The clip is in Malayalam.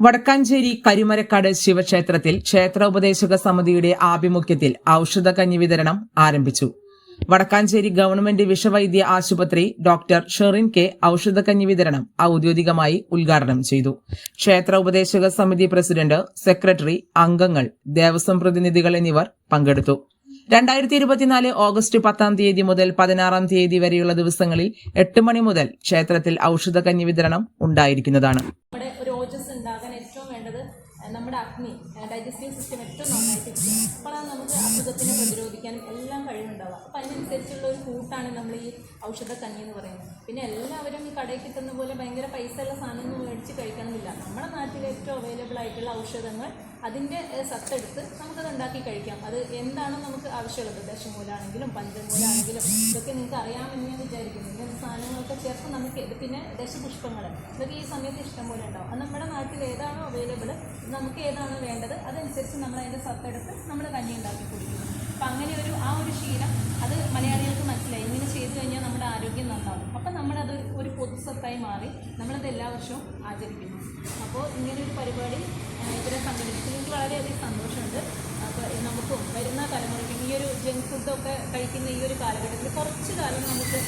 വടക്കാഞ്ചേരി കരിമരക്കാട് ശിവക്ഷേത്രത്തിൽ ക്ഷേത്ര ഉപദേശക സമിതിയുടെ ആഭിമുഖ്യത്തിൽ ഔഷധ കഞ്ഞി വിതരണം ആരംഭിച്ചു. വടക്കാഞ്ചേരി ഗവൺമെന്റ് വിഷവൈദ്യ ആശുപത്രി ഡോക്ടർ ഷെറിൻ കെ ഔഷധ കഞ്ഞി വിതരണം ഔദ്യോഗികമായി ഉദ്ഘാടനം ചെയ്തു. ക്ഷേത്ര ഉപദേശക സമിതി പ്രസിഡന്റ് സെക്രട്ടറി അംഗങ്ങൾ ദേവസ്വം പ്രതിനിധികൾ എന്നിവർ പങ്കെടുത്തു. രണ്ടായിരത്തി ഇരുപത്തിനാല് ഓഗസ്റ്റ് പത്താം തീയതി മുതൽ പതിനാറാം തീയതി വരെയുള്ള ദിവസങ്ങളിൽ എട്ട് മണി മുതൽ ക്ഷേത്രത്തിൽ ഔഷധ കഞ്ഞി വിതരണം ഉണ്ടായിരിക്കുന്നതാണ് നമ്മുടെ ഒരു ഓജസ് ഉണ്ടാകാൻ ഏറ്റവും വേണ്ടത് അഹ് നമ്മുടെ അഗ്നി ഡൈജസ്റ്റീവ് സിസ്റ്റം ഏറ്റവും നന്നായിട്ട് ഇരിക്കുക. അപ്പോഴാണ് നമുക്ക് അസുഖത്തിനെ പ്രതിരോധിക്കാനും എല്ലാം കഴിവുണ്ടാവുക. അപ്പോൾ അതിനനുസരിച്ചുള്ള ഒരു കൂട്ടാണ് നമ്മൾ ഈ ഔഷധ കഞ്ഞി എന്ന് പറയുന്നത്. പിന്നെ എല്ലാവരും ഈ കടയിൽ കിട്ടുന്ന പോലെ ഭയങ്കര പൈസ ഉള്ള സാധനമൊന്നും മേടിച്ച് കഴിക്കണമെന്നില്ല. നമ്മുടെ നാട്ടിൽ ആയിട്ടുള്ള ഔഷധങ്ങൾ അതിന്റെ സത്തെടുത്ത് നമുക്കത് ഉണ്ടാക്കി കഴിക്കാം. അത് എന്താണ് നമുക്ക് ആവശ്യമുള്ളത്. ദശമൂലാണെങ്കിലും പഞ്ചമൂലാണെങ്കിലും ഇതൊക്കെ നിങ്ങൾക്ക് അറിയാമെന്ന് ഞാൻ വിചാരിക്കുന്നു. ഇങ്ങനത്തെ സാധനങ്ങളൊക്കെ ചേർത്ത് നമുക്ക് പിന്നെ ദശപുഷ്പങ്ങൾ ഇതൊക്കെ ഈ സമയത്ത് ഇഷ്ടം പോലെ ഉണ്ടാവും. അത് നമ്മുടെ നാട്ടിൽ ഏതാണോ അവൈലബിൾ നമുക്ക് ഏതാണോ വേണ്ടത് അതനുസരിച്ച് നമ്മൾ അതിന്റെ സത്തെടുത്ത് നമ്മൾ കഞ്ഞി ഉണ്ടാക്കി കുടിക്കുന്നു അപ്പം അങ്ങനെ ഒരു ആ ഒരു ശീലം അത് മലയാളികൾക്ക് മനസ്സിലായി. ഇങ്ങനെ ചെയ്തു കഴിഞ്ഞാൽ നമ്മുടെ ആരോഗ്യം നന്നാവും അപ്പം നമ്മളത് ഒരു പൊതുസത്തായി മാറി നമ്മളത് എല്ലാ വർഷവും ആചരിക്കുന്നു അപ്പോൾ ഇങ്ങനെ ഒരു പരിപാടി ആ, ഇവരെ സംഘടിപ്പിച്ചത് എനിക്ക് വളരെയധികം സന്തോഷമുണ്ട്. അപ്പോൾ നമുക്കും വരുന്ന തലമുറയ്ക്കും ഈ ഒരു ജങ്ക് ഫുഡൊക്കെ കഴിക്കുന്ന ഈ ഒരു കാലഘട്ടത്തിൽ കുറച്ച് കാലം നമുക്ക്